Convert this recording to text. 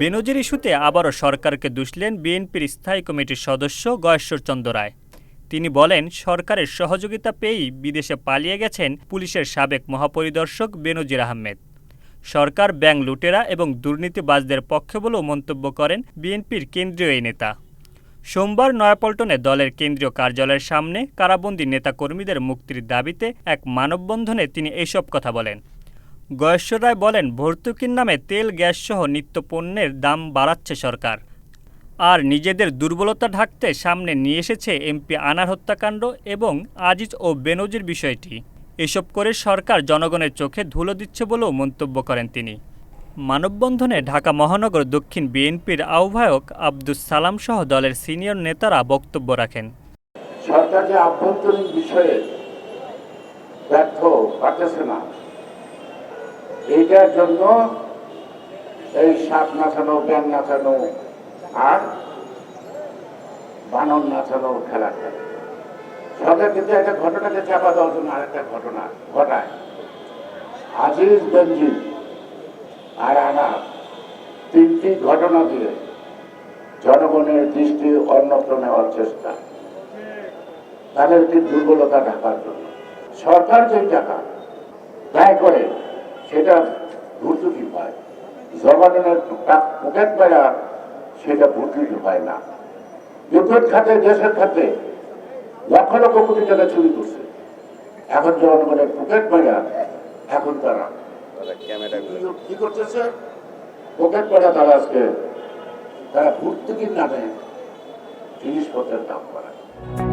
বেনজির ইস্যুতে আবারও সরকারকে দুষলেন বিএনপির স্থায়ী কমিটির সদস্য গয়েশ্বরচন্দ্র রায়। তিনি বলেন, সরকারের সহযোগিতা পেয়েই বিদেশে পালিয়ে গেছেন পুলিশের সাবেক মহাপরিদর্শক বেনজির আহমেদ। সরকার ব্যাংক লুটেরা এবং দুর্নীতিবাজদের পক্ষে বলেও মন্তব্য করেন বিএনপির কেন্দ্রীয় এই নেতা। সোমবার নয়াপল্টনে দলের কেন্দ্রীয় কার্যালয়ের সামনে কারাবন্দী নেতাকর্মীদের মুক্তির দাবিতে এক মানববন্ধনে তিনি এসব কথা বলেন। গয়েশ্বর রায় বলেন, ভর্তুকির নামে তেল গ্যাসসহ নিত্য পণ্যের দাম বাড়াচ্ছে সরকার। আর নিজেদের দুর্বলতা ঢাকতে সামনে নিয়ে এসেছে এমপি আনার হত্যাকাণ্ড এবং আজিজ ও বেনজির বিষয়টি। এসব করে সরকার জনগণের চোখে ধুলো দিচ্ছে বলেও মন্তব্য করেন তিনি। মানববন্ধনে ঢাকা মহানগর দক্ষিণ বিএনপির আহ্বায়ক আব্দুস সালাম সহ দলের সিনিয়র নেতারা বক্তব্য রাখেন। সরকার যে আভ্যন্তরীণ বিষয়ে ব্যর্থ না। এইটার জন্য এই সাপ নাচানো ব্যাং নাচানো আর বানর নাচানো খেলা খেলে সরকার কিন্তু একটা ঘটনাকে চাপা দেওয়ার জন্য আরেকটা ঘটনা ঘটায়। আজিজ বেঞ্জির আর আনা তিনটি ঘটনা দিয়ে জনগণের দৃষ্টি অন্যত্র নেওয়ার চেষ্টা। তাদেরকে দুর্বলতা ঢাকার জন্য। সরকার যে টাকা ব্যয় করে সেটা ভর্তুকি পায় টাক- পকেট মেরা সেটা ভর্তুকি পায় না। বিদ্যুৎ খাতে দেশের খাতে লক্ষ লক্ষ কোটি টাকা চুরি করছে। এখন জনগণের পকেট মেরা এখন তারা। কি করতেছে? পকেট মেরা তারা আজকে তারা ভর্তুকির নামে জিনিসপত্রের দাম বাড়ায়।